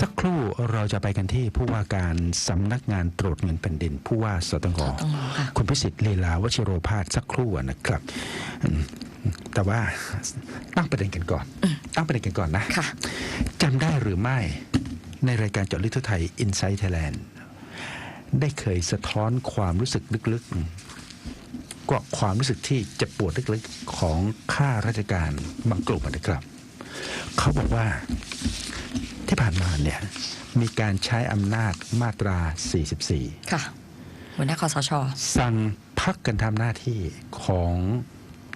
สักครู่เราจะไปกันที่ผู้ว่าการสำนักงานตรวจเงินแผ่นดิน ผู้ว่าสตงต้องรอค่ะคุณพิสิทธิ์ลีลาวชิโรภาสสักครู่นะครับอืมแต่ว่าตั้งประเด็นกันก่อน ตั้งประเด็นกันก่อนนะค่ะจำได้หรือไม่ในรายการเจาะลึกทั่วไทย Inside Thailand ได้เคยสะท้อนความรู้สึกลึกๆ ก็ความรู้สึกที่เจ็บปวดลึกๆ ของข้าราชการบางกลุ่มนะครับ เขาบอกว่า ที่ผ่านมาเนี่ยมีการใช้อำนาจมาตรา 44 ค่ะหัวหน้าคอสช สั่งพักกันทำหน้าที่ของ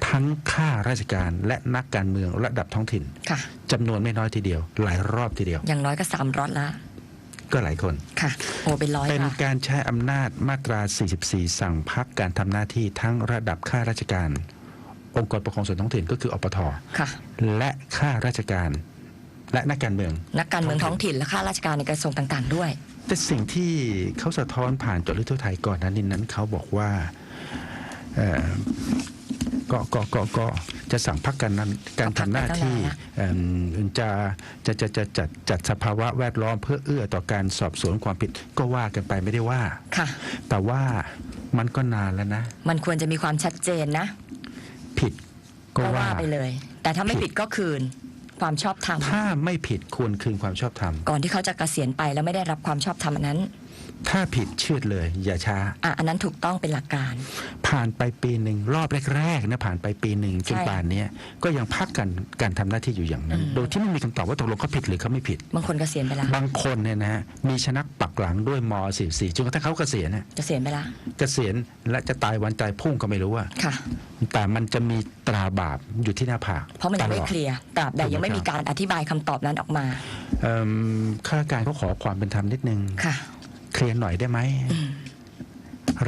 ทั้งข้าราชการและนักการเมืองระดับท้องถิ่นค่ะจำนวนไม่น้อยทีเดียว หลายรอบทีเดียว อย่างน้อยก็สามร้อยละ ก็หลายคนค่ะโอ้เป็นร้อยเป็นค่ะการใช้อำนาจมาตรา 44 สั่งพักการทำหน้าที่ทั้งระดับข้าราชการ องค์กรปกครองส่วนท้องถิ่นก็คืออปท ค่ะ และข้าราชการ และนักการเมือง นักการเมืองท้องถิ่นและข้าราชการในกระทรวงต่างๆ ด้วย แต่สิ่งที่เขาสะท้อนผ่านเจดลึกทั่วไทยก่อนหนั้นนี้นั้นเขาบอกว่าเอ่อก็ก็ก็ก็จะสั่งพักการนั้นการทำหน้าที่เอิ่มจะจะจะจะจัดจัดสภาวะแวดล้อมเพื่อเอื้อต่อการสอบสวนความผิดก็ว่ากันไปไม่ได้ว่าค่ะแต่ว่ามันก็นานแล้วนะ มันควรจะมีความชัดเจนนะ ผิดก็ก็ว่าว่าไปเลย แต่ถ้าไม่ผิดผิดก็คืน ความชอบธรรมถ้าไม่ผิดควรคืนความชอบธรรม ก่อนที่เขาจะเกษียณไปแล้วไม่ได้รับความชอบธรรมอันนั้น ถ้าผิดเชื่อดเลย อย่าช้า อะอันนั้นถูกต้องเป็นหลักการ ผ่านไปปีหนึ่งรอบแรกๆนะผ่านไปปีหนึ่งจนใช่ป่านเนี้ยก็ยังพักกันการทำหน้าที่อยู่อย่างนั้น อืม โดยที่ไม่มีคำตอบว่าตกลงเขาผิดหรือเขาไม่ผิด บางคนเกษียณไปแล้วบางคนเนี่ยนะฮะมีชนักปักหลังด้วยม .44 จนกระทั่งเขาเกษียณน่ะเกษียณไปแล้วเกษียณและจะตายวันตายพรุ่งก็ไม่รู้อะค่ะ แต่มันจะมีตราบาปอยู่ที่หน้าผากเพราะมันยังไม่ตลอด เคลียร์ตราบใดยังไม่มีการอธิบายคำตอบนั้นออกมา เอิ่มข้าราชการเขาขอความเป็นธรรมนิดนึง ค่ะ เคลียร์หน่อยได้ไหมอืม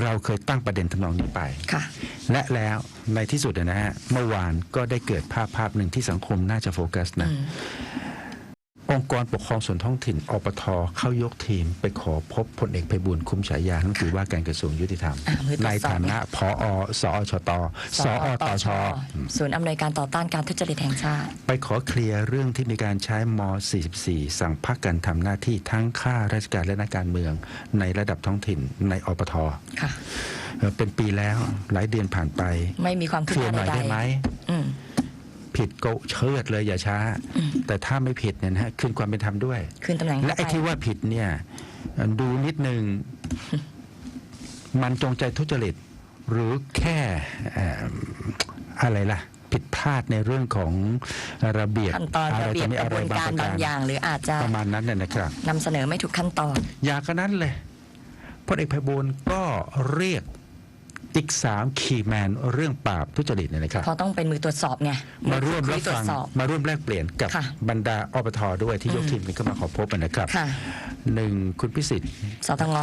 เราเคยตั้งประเด็นทำนองนี้ไปค่ะ และแล้วในที่สุดนะฮะเมื่อวานก็ได้เกิดภาพภาพหนึ่งที่สังคมน่าจะโฟกัสนะ อืม องค์กรปกครองส่วนท้องถิ่นอปทเข้ายกทีม ไปขอพบพลเอกไพบุญคุ้มฉายานั่นคือว่าการกระทรวงยุติธรรมอ่ามือตรวจสอบในฐานะพอสอชตสอตชศูนย์อำนวยการต่อต้านการทุจริตแห่งชาติ ไปขอเคลียร์เรื่องที่มีการใช้ม 44 สั่งพักการทำหน้าที่ทั้งข้าราชการและนักการเมือง ในระดับท้องถิ่นในอปทค่ะเอ่อเป็นปีแล้วหลายเดือนผ่านไป ไม่มีความเคคืบลียหร์หน่น้าอยใดได้ไหมๆอืม ผิดก็เชิดเลยอย่าช้าอืมแต่ถ้าไม่ผิดเนี่ยนะฮะคืนความเป็นธรรมด้วยคืนตำแหน่งและไอ้เข้าไปที่ว่าผิดเนี่ย ดูนิดนึงมันจงใจทุจริต หรือแค่เอ่ออะไรล่ะ ผิดพลาดในเรื่องของระเบียบขั้นตอนอะไรระเบียจะบมีกอะระไรบวนบางการประบาการงอย่าง หรืออาจจะประมาณนั้นเนี่ยนะครับนำเสนอไม่ถูกขั้นตอน อยากกระนั้นเลยพลเอกไพบูลย์ก็เรียก อีกสามคีย์แมนเรื่องปราบทุจริตเนี่ยนะครับ เพราะต้องเป็นมือตรวจสอบไงมาร่วมคุรัยบตรวฟัจงสอบมาร่วมแลกเปลี่ยนกับค่ะบรรดาอปทด้วยที่ยกอืมทีมนี้เข้ามาขอพบนะครับค่ะหนึ่งคุณพิสิทธิ์สตง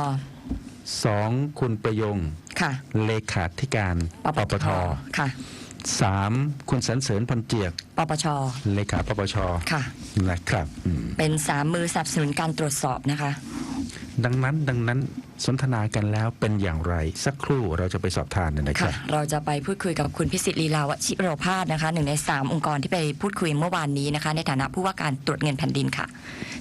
สองคุณประยงค่ะเลขาธิการปปปปทค่ะสามคุณสันเสริญพันเจียกปปชเลขาปปชค่ะนะครับอืมเป็นสามมือสนับสนุนการตรวจสอบนะคะ ดังนั้นดังนั้น สนทนากันแล้วเป็นอย่างไร สักครู่เราจะไปสอบทานนะคค่ะรับ เราจะไปพูดคุยกับคุณพิสิทธิ์ลีลาวชิโรภาสนะคะหนึ่งในสามองค์กรที่ไปพูดคุยเมื่อวานนี้นะคะ ในฐานะผู้ว่าการตรวจเงินแผ่นดินค่ะ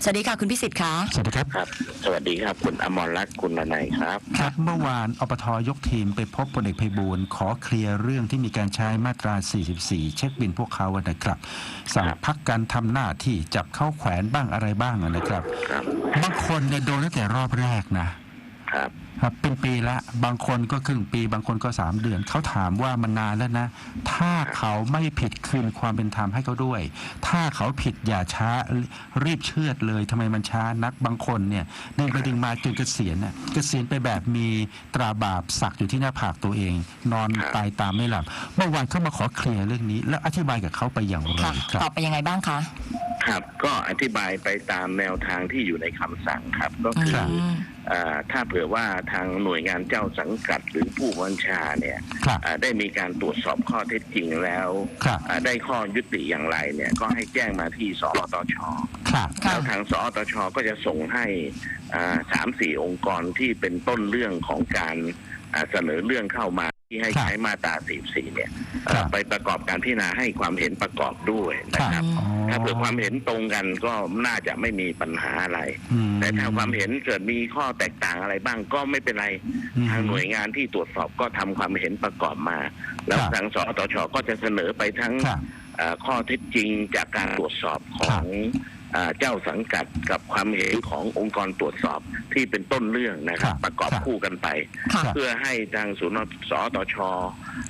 สวัสดีค่ะคุณพิสิทธิ์คะสวัสดีครับครับ สวัสดีครับคุณอมรรัตน์คุณนายครับครับ เมื่อวานอปทยกทีมไปพบพลเอกไพบูลย์ขอเคลียร์เรื่องที่มีการใช้มาตรา 44 เช็คบินพวกเขาอะนะครับ สั่งครับพักการทำหน้าที่จับเข้าแขวนบ้างอะไรบ้างอะนะครับ ครับ บางคนเนี่ยโดนตั้งแต่รอบแรกนะ ครับครับเป็นปีละบางคนก็ครึ่งปีบางคนก็สามเดือนเขาถามว่ามันนานแล้วนะ ถ้าเขาไม่ผิดคืนความเป็นธรรมให้เขาด้วย ถ้าเขาผิดอย่าช้ารีบเชือดเลยทำไมมันช้านักบางคนเนี่ยดึงไปดึงมาจนเกษียณน่ะเกษียณไปแบบมีตราบาปสักอยู่ที่หน้าผากตัวเอง นอนครับตายตามไม่หลับเมื่อวานเขามาขอเคลียร์เรื่องนี้ แล้วอธิบายกับเขาไปอย่างไรค่ะครัตอบบไปยังไงบ้างคะครับก็อธิบายไปตามแนวทางที่อยู่ในคำสั่งครับก็คือครับอืมอ่า ถ้าเผื่อว่าทางหน่วยงานเจ้าสังกัดหรือผู้บัญชาเนี่ยครับอ่าได้มีการตรวจสอบข้อเท็จจริงแล้วครับอ่าได้ข้อยุติอย่างไรเนี่ยก็ให้แจ้งมาที่สอตชครับค่ะแล้วทางสอตชก็จะส่งให้อ่าสามสี่องค์กรที่เป็นต้นเรื่องของการอ่าเสนอเรื่องเข้ามาที่ที่ให้ครับใช้มาตรา44เนี่ยเอ่อครับ ไปประกอบการพิจารณาให้ความเห็นประกอบด้วยนะครับอ๋อถ้าเผื่อความเห็นตรงกันก็น่าจะไม่มีปัญหาอะไรอืมแต่ถ้าความเห็นเกิดมีข้อแตกต่างอะไรบ้างก็ไม่เป็นไรอืมทางหน่วยงานที่ตรวจสอบก็ทำความเห็นประกอบมา แล้วครับทางสอตชก็จะเสนอไปทั้งครับเอ่อข้อเท็จจริงจากการตรวจสอบขครัอบง เอ่อเจ้าสังกัดกับความเห็นขององค์กรตรวจสอบที่เป็นต้นเรื่องนะครับครับประกอบครับคู่กันไปค่ะเพื่อให้ทางศูนย์สอตช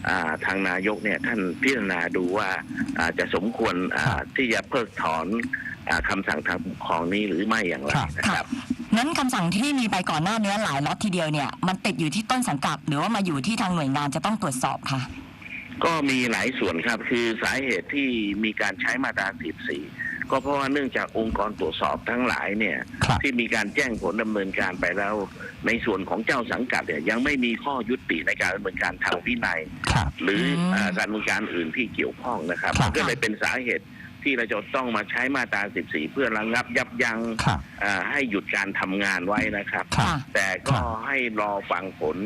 อ่าทางนายกเนี่ยท่านพิจารณาดูว่าอ่าจะสมควรอ่าที่จะเพิกถอนอาคำสั่งทางปกครองนี้หรือไม่อย่างไรนะครับนั้นคำสั่งที่มีไปก่อนหน้านี้หลายล็อตทีเดียวเนี่ยมันติดอยู่ที่ต้นสังกัด หรือว่ามาอยู่ที่ทางหน่วยงานจะต้องตรวจสอบค่ะ ก็มีหลายส่วนครับคือสาเหตุที่มีการใช้มาตรา 14 ก็เพราะว่าเนื่องจากองค์กรตรวจสอบทั้งหลายเนี่ย ครับที่มีการแจ้งผลดำเนินการไปแล้ว ในส่วนของเจ้าสังกัดเนี่ยยังไม่มีข้อยุติในการดำเนินการทางวินัย ครับ หรือมเอ่อการดำเนินการอื่นที่เกี่ยวข้องนะครับครับ มันก็เลยเป็นสาเหตุที่เราจะต้องมาใช้มาตรา 14 เพื่อระงับยับยั้งครับเอ่อให้หยุดการทำงานไว้นะครับ ครับค่ะแต่ก็ให้รอฟังผล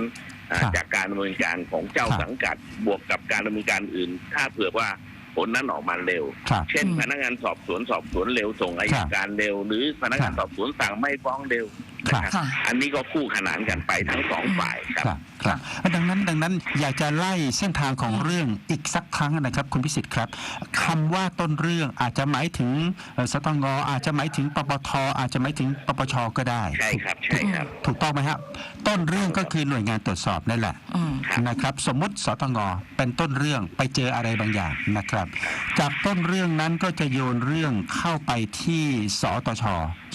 เอ่อครับจากการดำเนินการของเจ้าครับ สังกัดบวกกับการดำเนินการอื่น ถ้าเผื่อว่า ผลนั้นออกมาเร็ว ครับ เช่นอืมพนักงานสอบสวนสอบสวนเร็วส่งอาคยรับการเร็ว หรือพนักงานครับสอบสวนสั่งไม่ฟ้องเร็วนะครับค่ะ อันนี้ก็คู่ขนานกันไปทั้งสองฝ่ายครับ ครับครับดังนั้นดังนั้นอยากจะไล่เส้นทางของเรื่องอีกสักครั้งนะครับ คุณพิสิทธิ์ครับคำว่าต้นเรื่องอาจจะหมายถึงเอ่อสตงอาจจะหมายถึงปปทอาจจะหมายถึงปปชก็ได้ใช่ครับใช่ครับ ถูกต้องไหมครับ ต้นเรื่องก็คือหน่วยงานตรวจสอบนั่นแหละอืมครับนะครับ สมมติสตงเป็นต้นเรื่องไปเจออะไรบางอย่างนะครับ จากต้นเรื่องนั้นก็จะโยนเรื่องเข้าไปที่สตช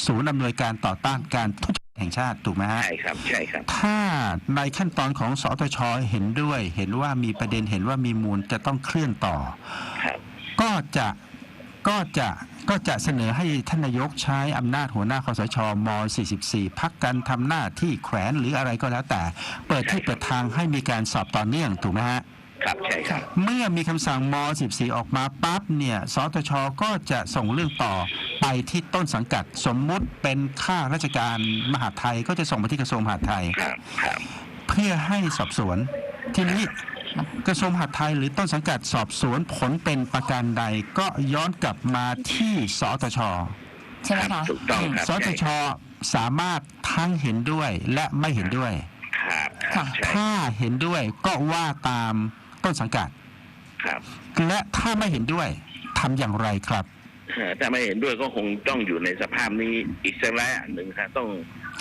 ศูนย์อำนวยการต่อต้านการทุจริต แห่งชาติถูกไหมฮะใช่ครับใช่ครับ ถ้าในขั้นตอนของสตชเห็นด้วย เห็นว่ามีประเด็นเห็นว่ามีมูลจะต้องเคลื่อนต่อครับก็จะก็จะก็จะเสนอให้ท่านนายกใช้อำนาจหัวหน้าคอสชม 44 พักกันทำหน้าที่แขวนหรืออะไรก็แล้วแต่ เปิดที่เปิดทางให้มีการสอบต่อเนื่องถูกไหมฮะ ครับใช่ครับ เมื่อมีคำสั่งม 14 ออกมาปั๊บเนี่ยสตชก็จะส่งเรื่องต่อไปที่ต้นสังกัดสมมุติเป็นข้าราชการมหาดไทยก็จะส่งไปที่กระทรวงมหาดไทย ครับครับเพื่อให้สอบสวน ทีนี้กระทรวงมหาดไทยหรือต้นสังกัดสอบสวนผลเป็นประการใดก็ย้อนกลับมาที่สตช ใช่ไหมครัคะบถูกต้องครับสตช สามารถทั้งเห็นด้วยและไม่เห็นด้วย ครับครับใช่ ถ้าเห็นด้วยก็ว่าตาม ต้นสังกัด ครับ และถ้าไม่เห็นด้วยทำอย่างไรครับเอ่อถ้าไม่เห็นด้วยก็คงต้องอยู่ในสภาพนี้อีกสักระยะหนึ่งครับต้อง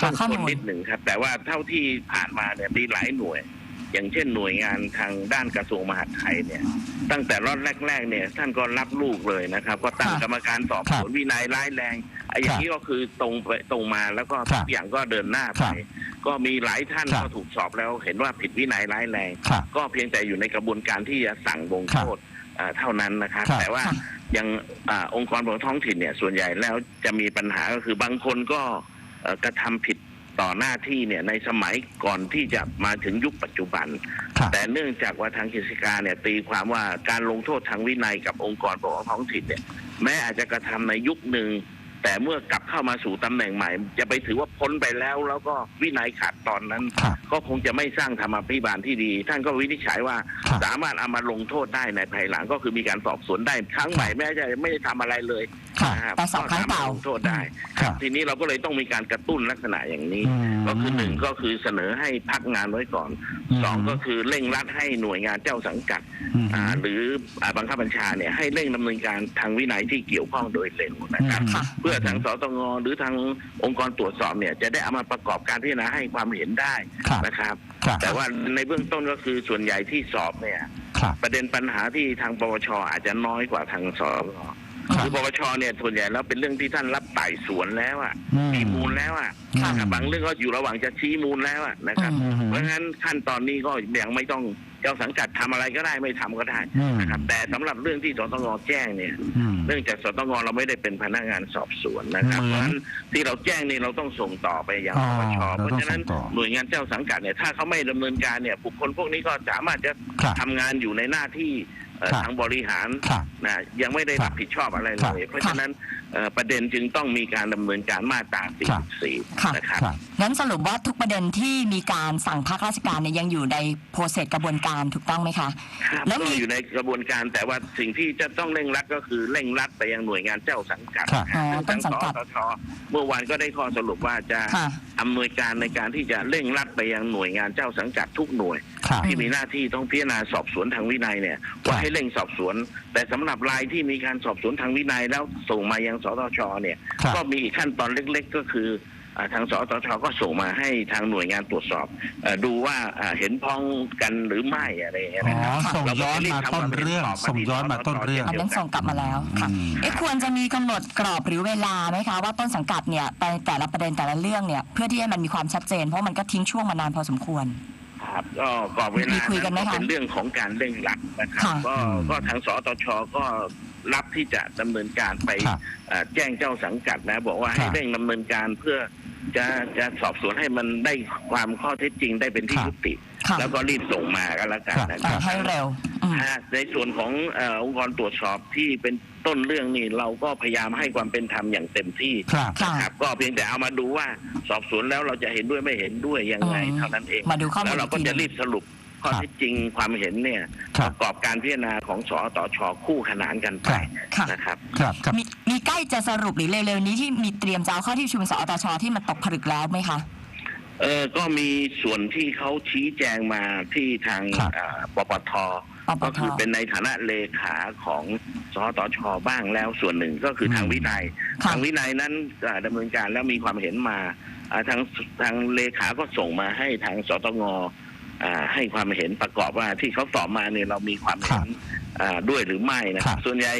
หาต้องข้อทมูนลนิดหนึ่งครับ แต่ว่าเท่าที่ผ่านมาเนี่ยมีหลายหน่วย อย่างเช่นหน่วยงานทางด้านกระทรวงมหาดไทยเนี่ยตั้งแต่รอดแรก ๆ เนี่ย ท่านก็รับลูกเลยนะครับ ก็ตั้งครับกรรมการสอบครัสบวนวินัยร้ายแรงไอ้อย่างนี้ก็คือตรงไปตรงมาแล้วก็ครัทุบกอย่างก็เดินหน้าครัไปบก็มีหลายท่านครับก็ถูกสอบแล้วเห็นว่าผิดวินัยร้ายแรงครับก็เพียงแต่อยู่ในกระบวนการที่จะสั่งลงโทษเอ่อเท่านั้นนะครับครับแต่ว่าค่ะอย่างอาองค์กรปกครองท้องถิ่นเนี่ยส่วนใหญ่แล้วจะมีปัญหาก็คือบางคนก็เอ่อกระทำผิด ต่อหน้าที่เนี่ยในสมัยก่อนที่จะมาถึงยุคปัจจุบันครับแต่เนื่องจากว่าทางกิจการเนี่ยตีความว่าการลงโทษทางวินัยกับองค์กรปกครองท้องถิ่นเนี่ยแม้อาจจะกระทำในยุคหนึ่ง แต่เมื่อกลับเข้ามาสู่ตำแหน่งใหม่ จะไปถือว่าพ้นไปแล้วแล้วก็วินัยขาดตอนนั้นครับก็คงจะไม่สร้างธรรมพิบาลที่ดี ท่านก็วินิจฉัยว่าครับสามารถเอามาลงโทษได้ในภายหลังก็คือมีการสอบสวนได้ครั้งใหม่แม้จะไม่ได้ทำอะไรเลยค่ะนะครับแต่สอบครั้งเปล่าก็สมถลงโทษได้ครับทีนี้เราก็เลยต้องมีการกระตุ้นลักษณะอย่างนี้อืมก็คือหนึ่งก็คือเสนอให้พักงานไว้ก่อนอืมสองก็คือเร่งรัดให้หน่วยงานเจ้าสังกัดอืมอ่าหรืออ่าบังคับบัญชาเนี่ยให้เร่งดำเนินการทางวินัยที่เกี่ยวข้องโดยเร็วนะครับอืมค่ะเพื่อทางสตงหรือทางองค์กรตรวจสอบเนี่ย จะได้เอามาประกอบการพิจารณาให้ความเห็นได้ครับนะครับครับ แต่ว่าในเบื้องต้นก็คือส่วนใหญ่ที่สอบเนี่ยครับประเด็นปัญหาที่ทางปปชอาจจะน้อยกว่าทางสตครับคือปปชเนี่ยส่วนใหญ่แล้วเป็นเรื่องที่ท่านรับไต่สวนแล้วอะอืมมีมูลแล้วอะครับนะครับบางเรื่องก็อยู่ระหว่างจะชี้มูลแล้วอะนะครับอืมเพราะฉะนั้นขั้นตอนนี้ก็ยังไม่ต้องเจ้าสังกัดทำอะไรก็ได้ไม่ทำก็ได้อืมนะครับแต่สำหรับเรื่องที่สตงแจ้งเนี่ยอืมเนื่องจากสตงเราไม่ได้เป็นพนักงานสอบสวนนะครับเหมือนเพราะฉะนั้นที่เราแจ้งนี่เราต้องส่งต่อไปยังอ๋อปปชเราเพราะต้องฉะนั้นส่งต่อหน่วยงานเจ้าสังกัดเนี่ยถ้าเขาไม่ดำเนินการเนี่ยบุคคลพวกนี้ก็สามารถจะครับทำงานอยู่ในหน้าที่อ่อครับทางบริหารครับนะยังไม่ได้ครัรับบผิดชอบอะไรครัเลบยเพราะฉะนั้นเอ่อ ประเด็นจึงต้องมีการดำเนินการมาตราครับค่ะ44นะครับครับงั้นสรุปว่าทุกประเด็นที่มีการสั่งพักราชการเนี่ยยังอยู่ในโปรเซสกระบวนการถูกต้องไหมคะครับแล้วก็มีอยู่ในกระบวนการแต่ว่าสิ่งที่จะต้องเร่งรัดก็คือเร่งรัดไปยังหน่วยงานเจ้าสังกัดครับอ๋อซึ่งต้ทานงสัสงกัดตชเมื่อวานก็ได้ข้อสรุปว่าจะค่ะอำนวยการในการที่จะเร่งรัดไปยังหน่วยงานเจ้าสังกัดทุกหน่วยครับที่มีหน้าที่ต้องพิจารณาสอบสวนทางวินัยเนี่ยว่าให้เร่งสอบสวน แต่สำหรับรายที่มีการสอบสวนทางวินัยแล้วส่งมายังสตชเนี่ยครับก็มีอีกขั้นตอนเล็ก ๆ ก็คืออ่าทางสตชก็ส่งมาให้ทางหน่วยงานตรวจสอบเออดูว่าอ่าเห็นพ้องกันหรือไม่อะไรอย่างเงี้ยอ๋นะครับอส่งย้อนมาต้นเรื่องส่งย้อนมาต้นเรื่องอันนั้นส่งกลับมาแล้วค่ะอืมเอ๊ะควรจะมีกำหนดกรอบหรือเวลาไหมคะว่าต้นสังกัดเนี่ยในแต่ละประเด็นแต่ละเรื่องเนี่ยเพื่อที่ให้มันมีความชัดเจนเพราะมันก็ทิ้งช่วงมานานพอสมควรครับก็กรอบเวลามีคุยกันไหมก็คะเป็นเรื่องของการเร่งรัดนะครับค่ะก็อืมก็ทางสตชก็ รับที่จะดำเนินการไปครับเอ่อแจ้งเจ้าสังกัดนะ บอกว่าให้ครับเร่งดำเนินการเพื่อจะจะสอบสวนให้มันได้ความข้อเท็จจริงได้เป็นที่ครับยุติค่ะแล้วก็รีบส่งมากันละกันครับนะแต่ครับให้เร็วอืมฮะในส่วนของเอ่อองค์กรตรวจสอบที่เป็นต้นเรื่องนี่เราก็พยายามให้ความเป็นธรรมอย่างเต็มที่ครับค่ะนะครับก็เพียงแต่เอามาดูว่าสอบสวนแล้วเราจะเห็นด้วยไม่เห็นด้วยยังไงอืมเท่านั้นเองมาดูข้อมูลแล้วเราก็อีกทีจะรีบสรุป ข้อครับเท็จจริงความเห็นเนี่ยคปรับระกอบการพิจารณาของสอตชคู่ขนานกันไปค่ะนะครับครับครับมีมีใกล้จะสรุปหรือเร็วๆนี้ที่มีเตรียมจะเอาเข้าที่ประชุมสอตชที่มันตกผลึกแล้วไหมคะเออก็มีส่วนที่เขาชี้แจงมาที่ทางครับอ่าปปทปปทก็คือเป็นในฐานะเลขาของสตชบ้างแล้วส่วนหนึ่งก็คือทางอืมวินัยค่ะทางวินัยนั้นอ่าดำเนินการแล้วมีความเห็นมาอ่าทางทางเลขาก็ส่งมาให้ทางสตงอ่า ให้ความเห็นประกอบว่าที่เขาตอบมาเนี่ยเรามีความเห็นอ่าด้วยหรือไม่นะคครัรับบส่วนใหญ่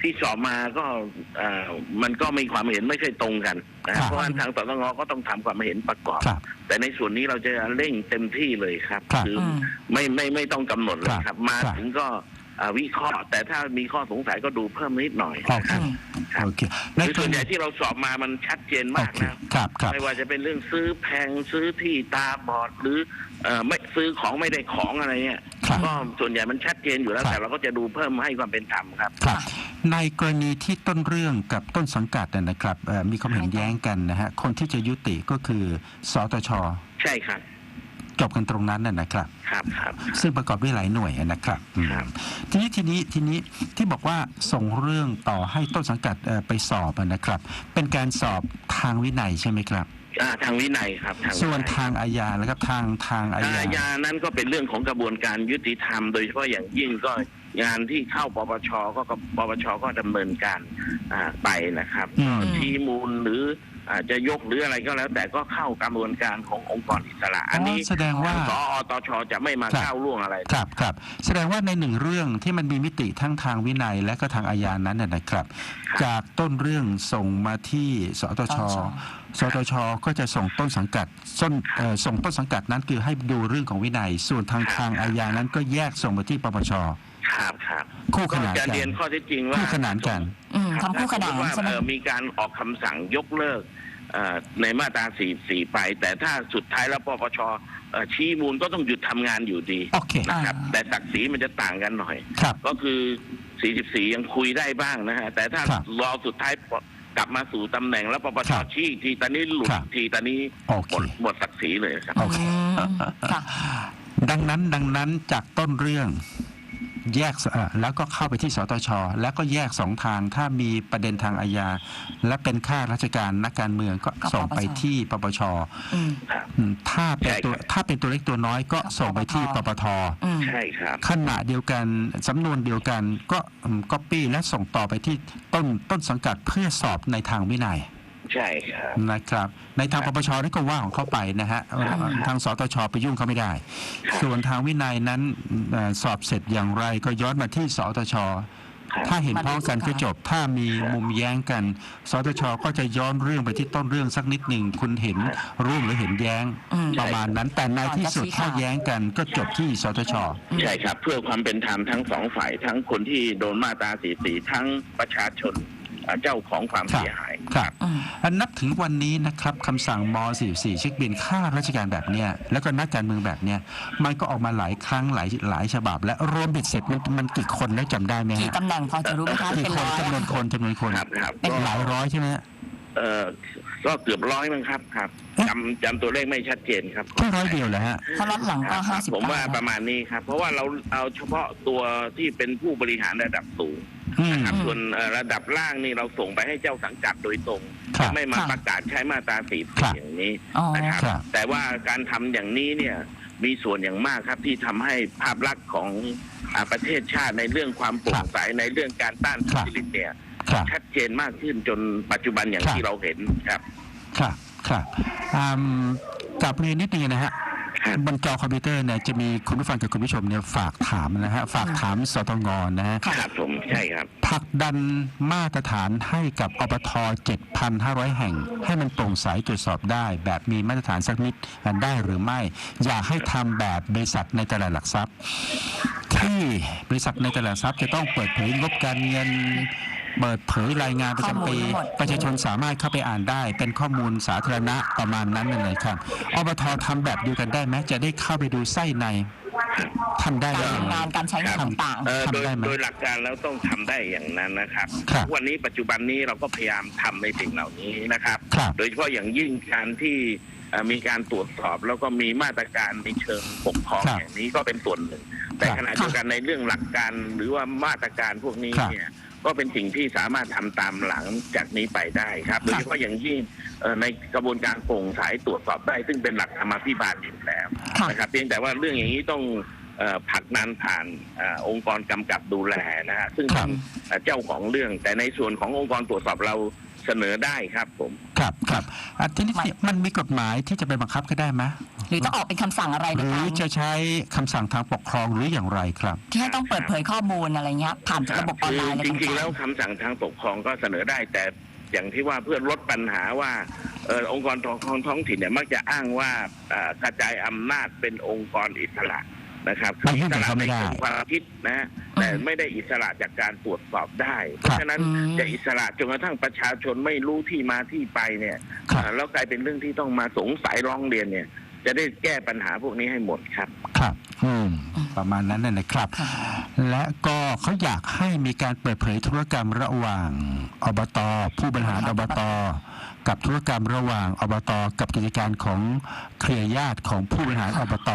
ที่สอบมาก็อ่ามันก็มีความเห็นไม่ใช่ตรงกันนะครับเพราะฉะนั้นทางสตงก็ต้องทำความเห็นประกอบครับแต่ในส่วนนี้เราจะเร่งเต็มที่เลยครับครับออืมไม่ไม่ไม่ต้องกำหนดเลยครับครับมาครับถึงก็อ่า วิเคราะห์ แต่ถ้ามีข้อสงสัยก็ดูเพิ่มนิดหน่อยโอนะเคครับครับโอเคคือกรส่วนใหญ่ณีที่เราสอบมามันชัดเจนโอมากเคนะครับครับไม่ว่าจะเป็นเรื่องซื้อแพงซื้อที่ตาบอดหรือเอ่อไม่ซื้อของไม่ได้ของอะไรเนี่ยครับก็ส่วนใหญ่มันชัดเจนอยู่แล้วครับแต่เราก็จะดูเพิ่มให้ความเป็นธรรมครับครับในกรณีที่ต้นเรื่องกับต้นสังกัดน่ะนะครับเอ่อมีความเห็นแย้งกันนะฮะคนที่จะยุติก็คือสตชใช่ครับ จบกันตรงนั้นน่ะนะครับ ครับครับ ซึ่งประกอบด้วยหลายหน่วยนะครับอืมครับ ทีนี้ทีนี้ทีนี้ที่บอกว่าส่งเรื่องต่อให้ต้นสังกัดเอ่อไปสอบอะนะครับ เป็นการสอบทางวินัยใช่ไหมครับ อ่าทางวินัยครับทางส่วนวินัยทางอาญาแล้วครับทางทางอาอาญาญานั้นก็เป็นเรื่องของกระบวนการยุติธรรม โดยเฉพาะอย่างยิ่งก็ งานที่เข้าปปชก็ก็ปปชก็ดำเนินการอ่าไปนะครับอืมก็ชี้มูลหรืออาจจะยกหรืออะไรก็แล้ว แต่ก็เข้ากระบวนการขององค์กรอิสระ อันนี้แสดงว่าสอตชจะไม่มาครับก้าวล่วงอะไรครับครับ แสดงว่าในหนึ่งเรื่องที่มันมีมิติทั้งทางวินัยและก็ทางอาญานั้นนะนะครับครับ จากต้นเรื่องส่งมาที่สตชสตชก็จะส่งต้นสังกัดส่งเอ่อส่งต้นสังกัดนั้นคือให้ดูเรื่องของวินัย ส่วนทางทางอาญานั้นก็แยกส่งมาที่ปปช ครับครับคู่ขก็นานจะกันเรียนข้อเท็จจริงว่าคู่ขนานกัน อืมรับทำคู่ขนานถ้สมมุติว่าใช่ไหมเอ่อมีการออกคำสั่งยกเลิกเอ่อในมาตรา 44 ไป แต่ถ้าสุดท้ายแล้วปปชเอ่อชี้มูลก็ต้องหยุดทำงานอยู่ดีโอเคนะครับอ่าแต่ศักดิ์ศรีมันจะต่างกันหน่อย ครับ ก็คือ 44 ยังคุยได้บ้างนะฮะ แต่ถ้าครับรอสุดท้ายกลับมาสู่ตำแหน่งแล้วปปคชรับชี้อีกทีตอนนี้หลุดครับอีกทีตอนนี้โอหเคมดหมดศักดิ์ศรีเลยครับ โอเค อืมค่ะ ดังนั้นดังนั้นจากต้นเรื่อง แยกเอ่อแล้วก็เข้าไปที่สตช แล้วก็แยกสองทางถ้ามีประเด็นทางอาญาและเป็นข้าราชการนักการเมืองก็ก็ส่งไปปปชที่ปปชอืมอืมถ้าเป็นตัวใช่ครับถ้าเป็นตัวเล็กตัวน้อยก็ส่งไปที่ปปทอืมใช่ครับขณะเดียวกันสำนวนเดียวกันก็ก๊อปปี้และส่งต่อไปที่ต้นต้นสังกัดเพื่อสอบในทางวินัย ใช่ครับ นะครับ ในทางปปชนี่ก็ว่าของเขาไปนะฮะเอ่อครับทางสตชไปยุ่งเขาไม่ได้ครับส่วนทางวินัยนั้นเอ่อสอบเสร็จอย่างไรก็ย้อนมาที่สตชครับถ้าเห็นพ้องกันก็จบ ถ้ามีมุมแย้งกัน สตชก็จะย้อนเรื่องไปที่ต้นเรื่องสักนิดหนึ่ง คุณเห็นร่วมหรือเห็นแย้งอืมประมาณนั้น แต่ในที่สุดก่อนจะชี้ถ้าขาดแย้งกันก็จบที่สตช ใช่ครับ เพื่อความเป็นธรรมทั้งสองฝ่าย ทั้งคนที่โดนมาตรา44ทั้งประชาชนอ่า เจ้าของความครับเสียหาย ครับอืมอันนับถึงวันนี้นะครับคำสั่งม 44 เช็คบินค่าราชการแบบเนี้ยแล้วก็นักการเมืองแบบเนี้ยมันก็ออกมาหลายครั้งหลายหลายฉบับ และรวมบิดเสร็จมันมันกี่คนแล้วจำได้ไหมกี่ฮะตำแหน่งพอจะรู้ไหมคะกี่เป็นคนร้อยจำนวนคนจำนวนคนครับครับเป็นก็หลายร้อยใช่ไหมฮะ เออ ก็เกือบร้อยมั้งครับครับเอ๊ะจำจำตัวเลขไม่ชัดเจนครับแค่ร้อยเดียวเหรอฮะถ้าล็อตหลังคก็รับห้าสิบผมว่าประมาณนี้ครับ เพราะว่าเราเอาเฉพาะตัวที่เป็นผู้บริหารระดับสูงอืมครับส่วนเอ่อระดับล่างนี่เราส่งไปให้เจ้าสังกัดโดยตรงครับไม่มาประกาศใช้มาตราสีครับอย่างนี้อ๋อนะครับครับ แต่ว่าการทำอย่างนี้เนี่ยมีส่วนอย่างมากครับที่ทำให้ภาพลักษณ์ของอ่าประเทศชาติในเรื่องความโปร่งใสในเรื่องการต้านทุจริตเนี่ยครับ ชัดเจนมากขึ้นจนปัจจุบันอย่างครับที่เราเห็นครับ ครับครับอืมกลับเรียนนิดนึงนะฮะครับบนจอคอมพิวเตอร์เนี่ยจะมีคุณผู้ฟังกับคุณผู้ชมเนี่ยฝากถามนะฮะฝากถามสตงนะฮะครับผมใช่ครับผลักดันมาตรฐานให้กับอบท7,500 แห่ง ให้มันโปร่งใสตรวจสอบได้ แบบมีมาตรฐานสักนิดได้หรือไม่ อยากให้ทำแบบบริษัทในตลาดหลักทรัพย์ ที่บริษัทในตลาดหลักทรัพย์จะต้องเปิดเผยงบการเงิน เปิดเผยรายงานประจำปีข้อมูลทั้งหมดประชาชนสามารถเข้าไปอ่านได้ เป็นข้อมูลสาธารณะประมาณนั้นนั่นเลยครับอบททำแบบเดียวกันได้ไหมจะได้เข้าไปดูไส้ในทำได้การหรือทำงานการใช้งานต่างเอ่อโดยทำได้ไหมโดยหลักการแล้วต้องทำได้อย่างนั้นนะครับครับ วันนี้ปัจจุบันนี้เราก็พยายามทำในสิ่งเหล่านี้นะครับครับ โดยเฉพาะอย่างยิ่งการที่เอ่อมีการตรวจสอบแล้วก็มีมาตรการในเชิงปกครองครับอย่างนี้ก็เป็นส่วนหนึ่ง แต่ครับขณะเดียวกันในเรื่องหลักการหรือว่ามาตรการพวกนี้ครับเนี่ย ก็เป็นสิ่งที่สามารถทำตามหลังจากนี้ไปได้ครับโดยเฉพาะอย่างยิ่งเอ่อในกระบวนการโปร่งใสตรวจสอบได้ ซึ่งเป็นหลักธรรมาภิบาลอยู่แล้วค่ะนะครับเพียงแต่ว่าเรื่องอย่างนี้ต้องเอ่อผลักดันผ่านเออองค์กรกำกับดูแลนะฮะซึ่งครัเป็บนเอ่อเจ้าของเรื่อง แต่ในส่วนขององค์กรตรวจสอบเรา เสนอได้ครับผม ครับครับอะทีนี้มันมีกฎหมายที่จะไปบังคับก็ได้ไหมหรือต้องออกเป็นคำสั่งอะไรหในรือการจะใช้คำสั่งทางปกครองหรืออย่างไรครับ ที่ให้ต้องเปิดเผยข้อมูลอะไรเงี้ยผ่านระบบออนไลน์อะไรจต่างๆ ริงๆ แล้วคำสั่งทางปกครองก็เสนอได้แต่อย่างที่ว่าเพื่อลดปัญหาว่าเออองค์กรท้องท้องถิ่นเนี่ยมักจะอ้างว่าเอ่อกระจายอำนาจเป็นองค์กรอิสระ นะครับมันยุ่งกับเขาไม่ได้อิสระในเชิงความคิดนะฮะแต่ไม่ได้อิสระจากการตรวจสอบได้ เพครับราะฉะนั้นอืมจะอิสระจนกระทั่งประชาชนไม่รู้ที่มาที่ไปเนี่ยครับอ่าแล้วกลายเป็นเรื่องที่ต้องมาสงสัยร้องเรียนเนี่ย จะได้แก้ปัญหาพวกนี้ให้หมดครับครับอืมประมาณนั้นน่ะนะครับค่ะและก็เขาอยากให้มีการเปิดเผยธุรกรรมระหว่างอบต ผู้บริหารอบต กับธุรกรรมระหว่างอบตกับกิจการของเครือญาติของผู้บริหารอบต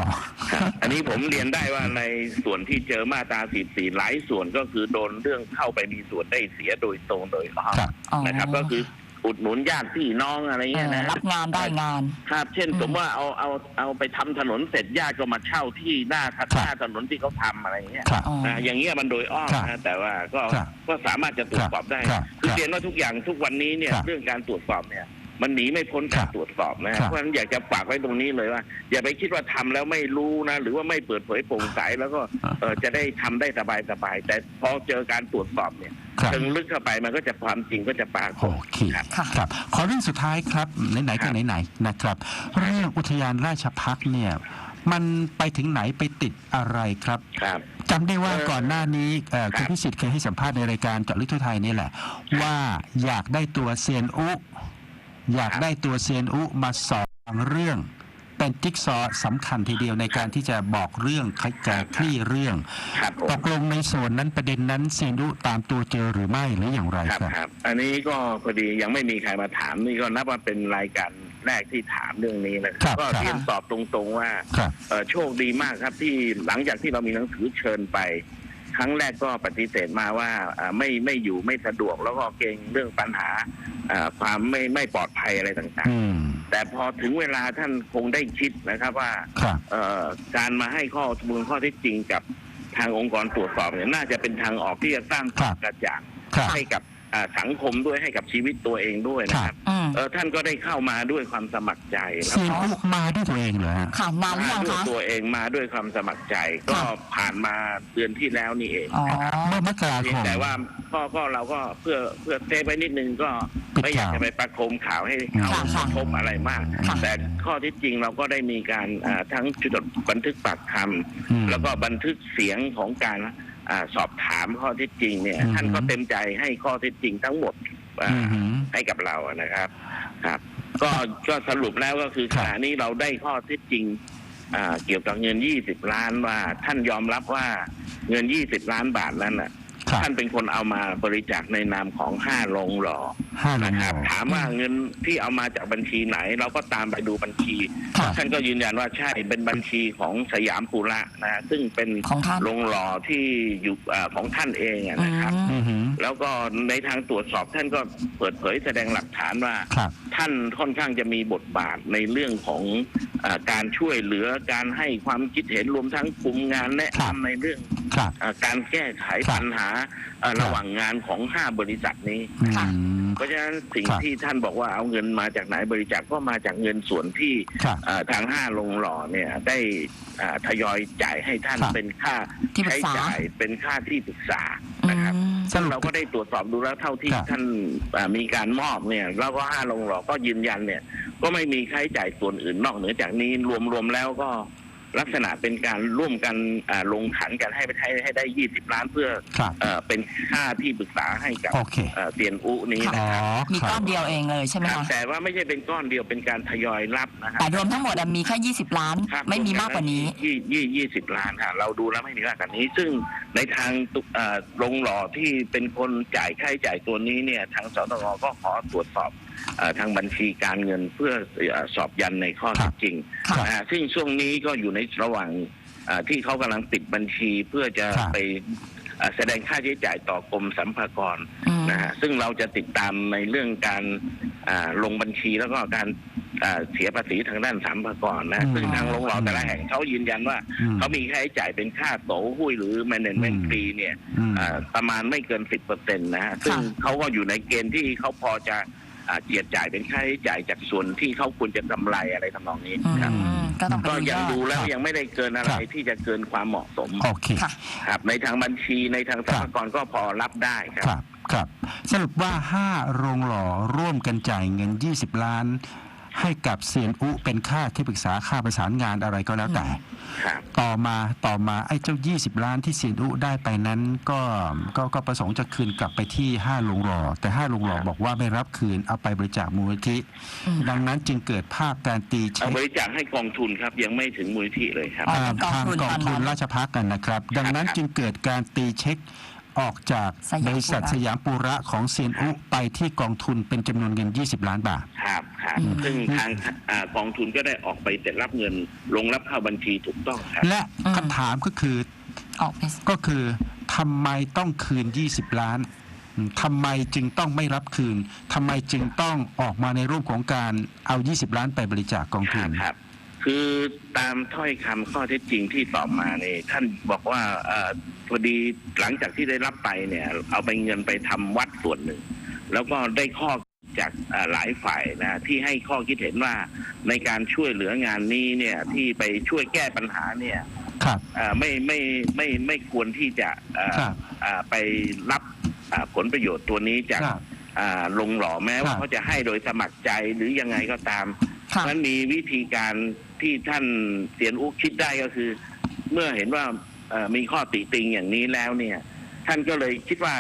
ครับอันนี้ผมเรียนได้ว่าในส่วนที่เจอมาตรา44หลายส่วนก็คือโดนเรื่องเข้าไปมีส่วนได้เสียโดยตรงโดยอ้อมครับอ๋อนะครับ ก็คือ อุดหนุนญาติพี่น้องอะไรเอเงี้ยอนะรับงานได้งาน ครับ เช่นอืมสมมติว่าเอาเอาเอาไปทำถนนเสร็จญาติก็มาเช่าที่หน้าครับหน้าถนนที่เขาทำอะไรเงี้ยครับอ๋อนะอย่างเงี้ยมันโดยอ้อมครับนะแต่ว่าก็ครับก็สามารถจะตรวจสอบได้ครับคือครับเรียนว่าทุกอย่างทุกวันนี้เนี่ยครับเรื่องการตรวจสอบเนี่ยมันหนีไม่พ้นครัการบตรวจสอบนะครับเพราะฉะนั้นอยากจะฝากไว้ตรงนี้เลยว่า อย่าไปคิดว่าทำแล้วไม่รู้นะ หรือว่าไม่เปิดเผยโปร่งใสแล้วก็เออจะได้ทำได้สบายสบายๆแต่พอเจอการตรวจสอบเนี่ยครับ เชิงลึกเข้าไปมันก็จะความจริงก็จะปรากโอฏเคครับค่ะครับ ขอเรื่องสุดท้ายครับไหนๆครัก็บไหนๆนะครับ เรื่องอุทยานราชพักษ์เนี่ยมันไปถึงไหนไปติดอะไรครับครับจำได้ว่าเอ่อก่อนหน้านี้เอ่อครับคุณพิสิทธิ์เคยให้สัมภาษณ์ในรายการเจาะลึกทั่วไทยนี่แหละ ว่าอยากได้ตัวเซียนอุ อยากได้ตัวเซียนอุมาสอนเรื่อง เป็นจิ๊กซอว์สำคัญทีเดียวในการที่จะบอกเรื่องคลี่คลี่เรื่องครับผมตกลงในส่วนนั้นประเด็นนั้นเซียนอุตามตัวเจอหรือไม่หรืออย่างไรครับครับครับ อันนี้ก็พอดียังไม่มีใครมาถามนี่ก็นับว่าเป็นรายการแรกที่ถามเรื่องนี้นะคครัรับบก็ครับเรียนตอบตรงๆว่าครับเอ่อโชคดีมากครับที่หลังจากที่เรามีหนังสือเชิญไป ครั้งแรกก็ปฏิเสธมาว่าอ่าไม่ไม่อยู่ไม่สะดวกแล้วก็เกรงเรื่องปัญหาอ่าความไม่ไม่ปลอดภัยอะไรต่างอืมๆ แต่พอถึงเวลาท่านคงได้คิดนะครับว่าครับ เอ่อการมาให้ข้อมูลข้อเท็จจริงกับทางองค์กรตรวจสอบเนี่ยน่าจะเป็นทางออกที่จะสร้างความกระจ่างครับ ให้กับอ่า สังคมด้วยให้กับชีวิตตัวเองด้วยนะครับอืมเออท่านก็ได้เข้ามาด้วยความสมัครใจแล้วเซียนก็อุมาด้วยตัวเองเหรอฮะค่ะนานหรือมายังด้วยคะตัวเองมาด้วยความสมัครใจ ก็ค่ะผ่านมาเดือนที่แล้วนี่เองอ๋อเมื่อมกราเพีคยงมแต่ว่าก็ก็เราก็เพื่อเพื่อเซฟไว้นิดนึงก็ปิดไม่อยากข่าวจะไปประโคมข่าวให้เขาค่ะค่ะกระทบอะไรมากค่ะแต่ข้อที่จริงเราก็ได้มีการอ่าทั้งจดบันทึกปากคอืมำแล้วก็บันทึกเสียงของการอา สอบถามข้อเท็จจริงเนี่ยอืมท่านก็เต็มใจให้ข้อเท็จจริงทั้งหมดอ่าอือหือให้กับเราอะนะครับ ครับ ก็ก็สรุปแล้วก็คือครัขบณะนี้เราได้ข้อเท็จจริงอ่าเกี่ยวกับเงิน 20 ล้านว่าท่านยอมรับว่าเงิน 20 ล้านบาทนั้นน่ะครับ ท่านเป็นคนเอามาบริจาคในนามของห้าโรงหล่อห้าลงนะคหรับอถามว่าเงินที่เอามาจากบัญชีไหน เราก็ตามไปดูบัญชี ครับท่านก็ยืนยันว่าใช่เป็นบัญชีของสยามภูระนะซึ่งเป็นของท่าน โรงหล่อที่อยู่อาของท่านเองอะอืนะครับ มอือหือแล้วก็ในทางตรวจสอบท่านก็เปิดเผยแสดงหลักฐานว่า ครับ ท่านค่อนข้างจะมีบทบาทในเรื่องของอาการช่วยเหลือการให้ความคิดเห็นรวมทั้งคุมงานแนะครับนำในเรื่องครับอาการแก้ไขครับปัญหาอ่าครับระหว่างงานของห้าบริษัทนี้ ค่ะ อืม เพราะฉะนั้นสิ่งครับ ที่ท่านบอกว่าเอาเงินมาจากไหนบริจาคก็มาจากเงินส่วนที่ครับอ่าทางห้าโรงหล่อเนี่ยได้อ่าทยอยจ่ายให้ท่านครับ เป็นค่าที่ปรึใช้กษา จ่ายเป็นค่าที่ปรึกษาอืนะครับมสรุปเราก็ได้ตรวจสอบดูแล้วเท่าที่ครับ ท่านอ่ามีการมอบเนี่ยเราก็ห้าลงหลอกก็ยืนยันเนี่ย ก็ไม่มีค่าใช้จ่ายส่วนอื่นนอกเหนือจากนี้รวมๆแล้วก็ ลักษณะเป็นการร่วมกันอ่าลงขันกันให้ไปให้ให้ได้ 20 ล้านเพื่อครับเอ่อเป็นค่าที่ปรึกษาให้กับโอเคเอ่อเตียนอุนี้อ๋นะอครับมีครับก้อนเดียวเองเลยใช่ไหมครับคะแต่ว่าไม่ใช่เป็นก้อนเดียวเป็นการทยอยรับนะครัแต่รวมทั้งหมดอะมีแค่ 20 ล้านครับไม่มีมากกว่านี้ยี่ยี่ยี่สิบล้านค่ะเราดูแล้วไม่มีมากกว่านี้ ซึ่งในทางตุเอ่อโรงหล่อที่เป็นคนจ่ายค่าใช้จ่ายตัวนี้เนี่ยทางสตงก็ขอตรวจสอบเอ่อ ทางบัญชีการเงินเพื่อเอ่อสอบยันในข้อเท็จจริงครับนะฮะซึ่งช่วงนี้ก็อยู่ในระหว่างเอ่อที่เขากำลังปิดบัญชีเพื่อจะครับไปเอ่อแสดงค่าใช้จ่ายต่อกรมสัมภากรอืมนะฮะซึ่งเราจะติดตามในเรื่องการอ่าลงบัญชีแล้วก็การอ่าเสียภาษีทางด้านสัมภากรนะอืมซึ่งทางโรงหล่อแต่ละแห่งเขายืนยันว่าอืมเขามีค่าใช้จ่ายเป็นค่าโตหุ้ยหรือแมเนจเมนอืต์มฟรีเนี่ยอืมอ่าประมาณไม่เกินสิบเปอร์เซ็นต์นะฮะซึ่งเขาก็อยู่ในเกณฑ์ที่เขาพอจะอ่า เจียดจ่ายเป็นค่าใช้จ่ายจากส่วนที่เขาควรจะกำไรอะไรทำนองนี้อืครับมก็ต้องไปก็ดูยยังอดูด แล้วครับยังไม่ได้เกินอะไรครับ ที่จะเกินความเหมาะสมโอเค ค่ะ ครับ ในทางบัญชีในทางสัมภากรก็พอรับได้ครับ ครับ ครับ สรุปว่า 5 โรงหล่อร่วมกันจ่ายเงิน 20 ล้าน ให้กับเซียนอุเป็นค่าที่ปรึกษาค่าประสานงานอะไรก็แล้วแต่ครับต่อมาต่อมาไอ้เจ้า 20 ล้านที่เซียนอุได้ไปนั้นก็ก็ก็ประสงค์จะคืนกลับไปที่5โรงหล่อแต่5โรงหล่อบอกว่าไม่รับคืนเอาไปบริจาคมูลนิธิอืมดังนั้นจึงเกิดภาพการตีเอาเช็คบริจาคให้กองทุนครับยังไม่ถึงมูลนิธิเลยครับอ๋ออ่าเป็นกองทางทุนกองตอนทุนั้นนราชพักกันนะครับ ดังนั้นครับจึงเกิดการตีเช็ค ออกจากสยามบริษัทปูระสยามปูระของเซียนอุไปที่กองทุนเป็นจำนวนเงิน 20 ล้านบาท ครับครับอืมซึ่งทางอากองทุนก็ได้ออกไปแต่รับเงินลงรับเข้าบัญชีถูกต้องครับ และอืมคำถามก็คือออกไปก็คือทำไมต้องคืน 20 ล้านอืมทำไมจึงต้องไม่รับคืนทำไมจึงต้องออกมาในรูปของการเอา 20 ล้านไปบริจาคกองทุนครับ คือตามถ้อยคำข้อเท็จจริงที่ตอบมาเนี่ยท่านบอกว่าเอ่อพอดีหลังจากที่ได้รับไปเนี่ย เอาไปเงินไปทำวัดส่วนหนึ่ง แล้วก็ได้ข้อจากเอ่อหลายฝ่ายนะที่ให้ข้อคิดเห็นว่าในการช่วยเหลืองานนี้เนี่ยที่ไปช่วยแก้ปัญหาเนี่ยครับเอ่อไม่ไม่ไม่ไม่ควรที่จะเอ่อครับเอ่อไปรับอ่าผลประโยชน์ตัวนี้จากครับอ่าลงหล่อแม้คว่ารับเขาจะให้โดยสมัครใจหรือยังไงก็ตามค่ะมันมีวิธีการ ที่ท่านเสียนอุกคิดได้ก็คือ เมื่อเห็นว่าเอ่อมีข้อติติงอย่างนี้แล้วเนี่ย ท่านก็เลยคิดว่า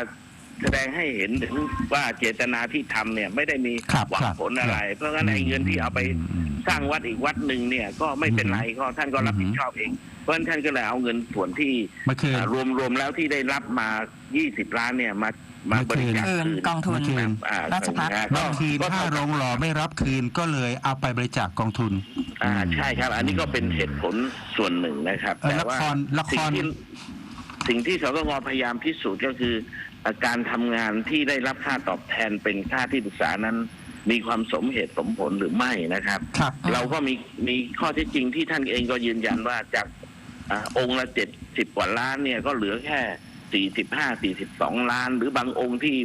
แสดงให้เห็นถึงว่าเจตนาที่ทำเนี่ย ไม่ได้มีครับหวังครับผลอะไร เพราะงั้นไอ้เงินที่เอาไปอืมสร้างวัดอีกวัดหนึ่งเนี่ย ก็ไม่เป็นไรก็ท่านก็รับผิดชอบเอง เพราะฉะนั้นท่านก็เลยเอาเงินส่วนที่เมื่อคืนอ่ารวมรวมแล้วที่ได้รับมา 20 ล้านเนี่ยมา มาบริจาคคืนคืนกองทุนเมื่อคืน อ่ราชพัฒน์ก็เมื่อคืนก็ถ้าเท่าโรกับงหล่อไม่รับคืนก็เลยเอาไปบริจาคกองทุน อ่าใช่ครับ อันนี้ก็เป็นเหตุผลส่วนหนึ่งนะครับเออแต่ละว่าครละคสิ่งรที่สิ่งที่สตงพยายามพิสูจน์ก็คืออ่าการทำงานที่ได้รับค่าตอบแทนเป็นค่าที่ปรึกษานั้น มีความสมเหตุสมผลหรือไม่นะครับ ครับ เราก็มีมีข้อเท็จจริงที่ท่านเองก็ยืนยันว่าจากอาองค์ละเจ็ดสิบกว่าล้านเนี่ยก็เหลือแค่ สี่สิบห้าสี่สิบสองล้าน หรือบางองค์ที่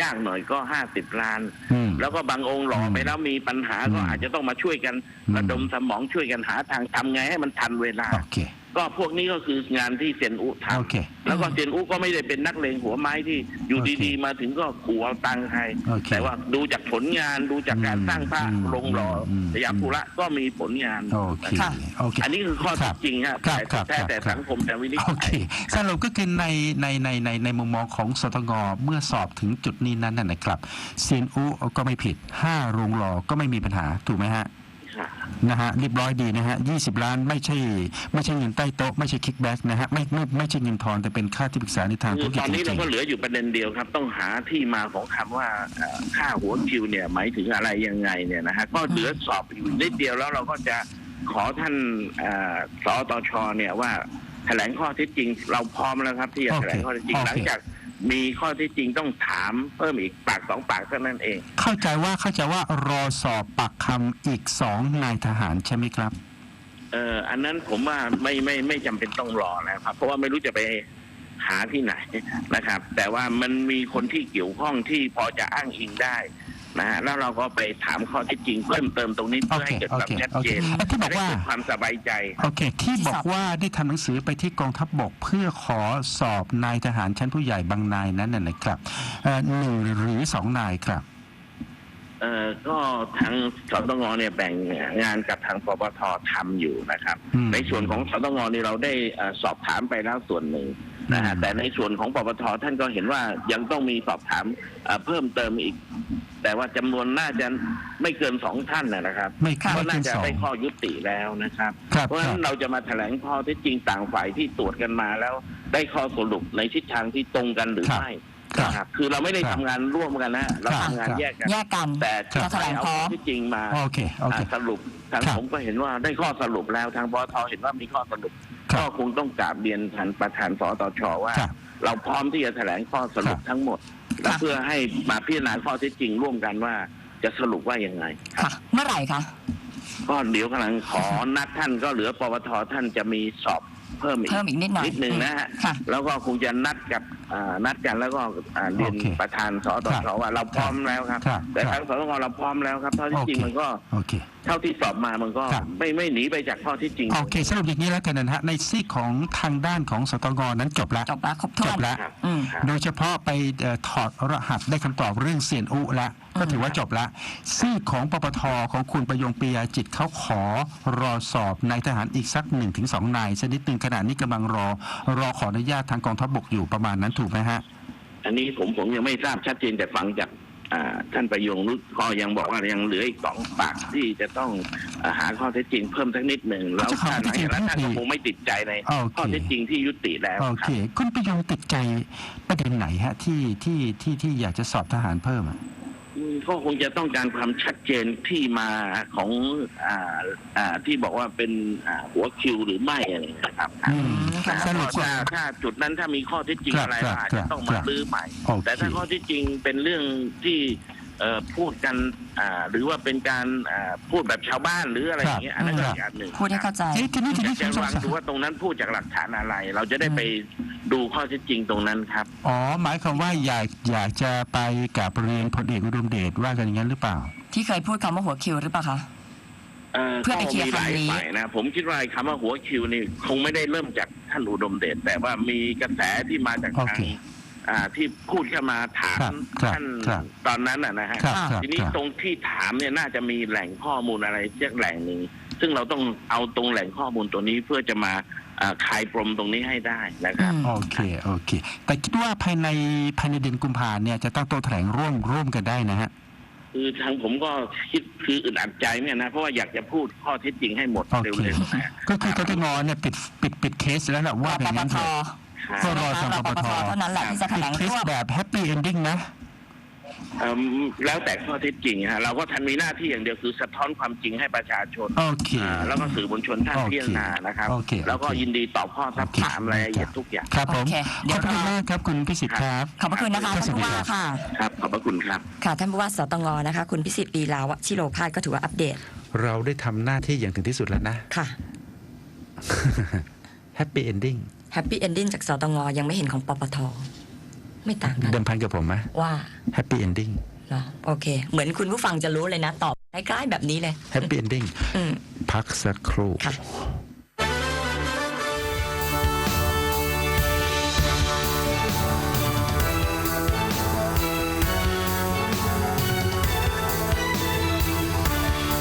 ยากหน่อยก็ห้าสิบล้าน อืม แล้วก็บางองค์หล่อไปแล้วมีปัญหาก็อืมอาจจะต้องมาช่วยกันอืม ระดมสมองช่วยกันหาทางทำไงให้มันทันเวลา โอเค ก็พวกนี้ก็คืองานที่เซียนอุทโอเคำแล้วก็เซียนอุก็ไม่ได้เป็นนักเลงหัวไม้ที่อยู่โอเคดีๆ มาถึงก็ขู่เอาตังค์ใครโอเคแต่ว่าดูจากผลงานดูจากการอืมสร้างพระอืมลงหล่ออม สยามภูระก็มีผลงานโอเคค่ะโอเค อันนี้คือข้อคเท็รัจบจริงฮะครับแต่ครับแต่แต่ครับ สังคมจะวินิจโอเคฉัย สรุปก็คือในในในในในมุมมองของสตงเมื่อสอบถึงจุดนี้นั้นนะนะครับเซียนอุก็ไม่ผิดห้าโรงหล่อก็ไม่มีปัญหาถูกไหมฮะค่ะ นะฮะเรียบร้อยดีนะฮะ20ล้านไม่ใช่ ไม่ใช่เงินใต้โต๊ะไม่ใช่คิกแบ็กนะฮะไม่ไม่ไม่ใช่เงินทอนแต่เป็นค่าที่ปรึกษาในทางธุคืรอกิจตอนนี้จเราริงก็เหลืออยู่ประเด็นเดียวครับ ต้องหาที่มาของคำว่าเอ่อค่าหัวคิวเนี่ยหมายถึงอะไรยังไงเนี่ยนะฮะก็เหลือสอบอยู่นิดเดียวแล้วเราก็จะขอท่านเอ่อสตชเนี่ยว่าแถลงข้อเท็จจริง เราพร้อมแล้วครับที่จะโอแถเคลงข้อเท็จจริงโอเคหลังจาก มีข้อเท็จจริงต้องถามเพิ่มอีกปากสองปากเท่านั้นเองๆเข้าใจว่าเข้าใจว่ารอสอบปากคำอีกสองนายทหารใช่ไหมครับ เอ่ออันนั้นผมว่าไม่ไม่ไม่จำเป็นต้องรอแล้วครับ เพราะว่าไม่รู้จะไปหาที่ไหนนะครับ แต่ว่ามันมีคนที่เกี่ยวข้องที่พอจะอ้างอิงได้ นะฮะแล้วเราก็ไปถามข้อเท็จจริงเพิ่มเติมตรงนี้เพื่อให้เกิดความชัดเจนโอเคโอเคที่บอกว่าจะได้เกิดความสบายใจโอเค ที่ที่บสออบกว่าได้ทำหนังสือไปที่กองทัพบกเพื่อขอสอบนายทหารชั้นผู้ใหญ่บางนายนั้นน่ะนะครับเอ่อหนึ่งหรือสองนายครับเอ่อก็ทางสตงเนี่ยแบ่งงานกับทางปปททำอยู่นะครับอืมในส่วนของสตงนี่เราได้เอ่อสอบถามไปแล้วส่วนหนึ่ง นะฮะอืมแต่ในส่วนของปปทท่านก็เห็นว่ายังต้องมีสอบถามเอ่อเพิ่มเติมอีก แต่ว่าจำนวนน่าจะไม่เกินสองท่านนะนะครับไม่ค่ะก็ไม่น่าเกินจะสองได้ข้อยุติแล้วนะครับครับเพราะฉะครันั้บนเราจะมาแถลงข้อเท็จจริงต่างฝ่ายที่ตรวจกันมาแล้วได้ข้อสรุปในทิศทางที่ตรงกันหรือครับไม่ครับนะครับคือเราไม่ได้ครับทำงานร่วมกันนะเราครับทำงานครับแยกกันแยกกันแต่ครับถ้าแถลงเอาพร้อข้อมที่จริงมาโอเคโอเคอ่าสรุปทางครับผมก็เห็นว่าได้ข้อสรุปแล้วทางปตทเห็นว่ามีข้อสรุปครับ ก็คงต้องกราบเรียนท่านประธานสตชว่าครับเราพร้อมที่จะแถลงข้อสรุปครับทั้งหมดและเพื่อให้มาพิจารณาข้อเท็จจริงร่วมกันว่าจะสรุปว่ายังไงค่ะเมื่อไหร่คะก็เดี๋ยวกำลังขอนัดท่านก็เหลือปปทท่านจะมีสอบ เพิ่มอีกเพิ่มอีกนิดหน่อยนิดนึงนะฮะค่ะ แล้วก็คงจะนัดกับอ่านัดกันแล้วก็อ่าเรียนโอเคประธานสตครัชบว่าเราพร้อมแล้วครับ ครับแต่ครัทาบงสตงเราพร้อมแล้วครับเท่าที่จริงโอเค มันก็โอเค เท่าที่สอบมามันก็ครับ ไม่ไม่หนีไปจากข้อที่จริง โอเคสรุปอย่างนี้แล้วกันนะฮะในซีกของทางด้านของสตงนั้นจบแล้ว จบแล้วครบถ้จวนบแล้วครับอืม ครับ โดยเฉพาะไปเอ่อถอดรหัสได้คำตอบเรื่องเซียนอุละ ก็ถือว่าจบละซีกของปปทของคุณประยงปียาจิตเขาขอรอสอบนายทหารอีกสักหนึ่งถึงสองนายชนิดหนึ่งขณะนี้กำลังรอ รอขออนุญาตทางกองทัพบกอยู่ประมาณนั้นถูกไหมฮะ อันนี้ผมผมยังไม่ทราบชัดเจนแต่ฟังจากอ่าท่านประยงนุชก็ยังบอกว่ายังเหลืออีกสองปากที่จะต้องอาหาข้อเท็จจริงเพิ่มสักนิดหนึ่งแล้วจะขอท่านหลังจากนั้นข้อเท็จจริงท่านก็คงไม่ติดใจในโอเคข้อเท็จจริงที่ยุติแล้วโอคเครับคุณประยงติดใจประเด็นไหนฮะที่ที่ที่ที่อยากจะสอบทหารเพิ่มอะอืม ก็คงจะต้องการความชัดเจนที่มาของอ่าอ่าที่บอกว่าเป็นอ่าหัวคิวหรือไม่อะไรอย่างเงี้ยครับอืมค่ะสรุป ถ้าว่าถ้าจุดนั้นถ้ามีข้อเท็จจริงครับอะไรครับอาจครัจะบต้องครัมาบลื้อใหม่ โอเค แต่ถ้าข้อที่จริงเป็นเรื่องที่เอ่อ พูดกันอ่าหรือว่าเป็นการอ่าพูดแบบชาวบ้านหรืออะไรอย่างเงี้ยอันนั้นก็อีกอันหนึ่งพูดให้เข้าใจเอ๊ะทีนี้ทีอยานี้กผจะมสงฟังสัยดูว่าตรงนั้นพูดจากหลักฐานอะไร เราจะได้ไปดูข้อเท็จจริงตรงนั้นครับอ๋อหมายความว่าอยากอยากจะไปกับเรียนพลเอกอุดมเดชว่ากันอย่างนั้นหรือเปล่า ที่เคยพูดคำว่าหัวคิวหรือเปล่าคะเอ่อเพื่อไปเคลียร์ก็มีหลายคำนี้ฝ่ายนะผมคิดว่าไอ้คำว่าหัวคิวนี่คงไม่ได้เริ่มจากท่านอุดมเดชแต่ว่ามีกระแสที่มาจากโอทางเค อ่าที่พูดเข้ามาถามครับครับท่านครับตอนนั้นน่ะนะฮะครับครับทีนี้ครับ ตรงที่ถามเนี่ยน่าจะมีแหล่งข้อมูลอะไรสักแหล่งหนึ่งซึ่งเราต้องเอาตรงแหล่งข้อมูลตัวนี้เพื่อจะมาอ่าคลายปรมตรงนี้ให้ได้นะครับ อืม โอเค โอเค แต่คิดว่าภายในภายในเดือนกุมภาเนี่ยจะตั้งโต๊ะแถลงร่วมร่วมกันได้นะฮะ คือทางผมก็คิดคืออึดอัดใจเนี่ยนะเพราะว่าอยากจะพูดข้อเท็จจริงให้หมดโอเค เร็วๆนะ ก็คือทตงเนี่ยปิดปิดปิดเคสแล้วแหละว่าปเป็นปงั้นทเถอะ ก็รอทางรปปปปททเท่านั้นแหละที่จะแถลงเคสร่วมแบบแฮปปี้เอนดิ้งนะเอิ่มแล้วแต่ข้อเท็จจริงฮะเราก็ทันมีหน้าที่อย่างเดียวคือสะท้อนความจริงให้ประชาชนโอเค อ่าแล้วก็สื่อมวลชนท่านโอเคพิจารณานะครับ โอเค แล้วก็โอเคยินดีตอบข้อซักโอเคถามรายละเอียดทุกอย่าง ครับผมโอเคเดี๋ขยอวบคุณมากครับคุณพิสิทธิ์ครับ ขอบพระคุณนะคะครับท่านผู้ว่าสวัสดีครับค่ะ ครับ ขอบพระคุณครับ ค่ะท่านผู้ว่าสตงนะคะ คุณพิสิทธิ์ลีลาวชิโรภาสก็ถือว่าอัปเดตเราได้ทำหน้าที่อย่างถึงที่สุดแล้วนะ ค่ะ แฮปปี้เอนดิ้ง แฮปปี้เอนดิ้งจากสตงยังไม่เห็นของปปทไม่ต่างกันเดิมพันกับผมไหมว่าแฮปปี้เอนดิ้งเหรอโอเค เหมือนคุณผู้ฟังจะรู้เลยนะ ตอบใกล้ๆแบบนี้เลยแฮปปี้เอนดิ้งอืมพักสักครู่ค่ะ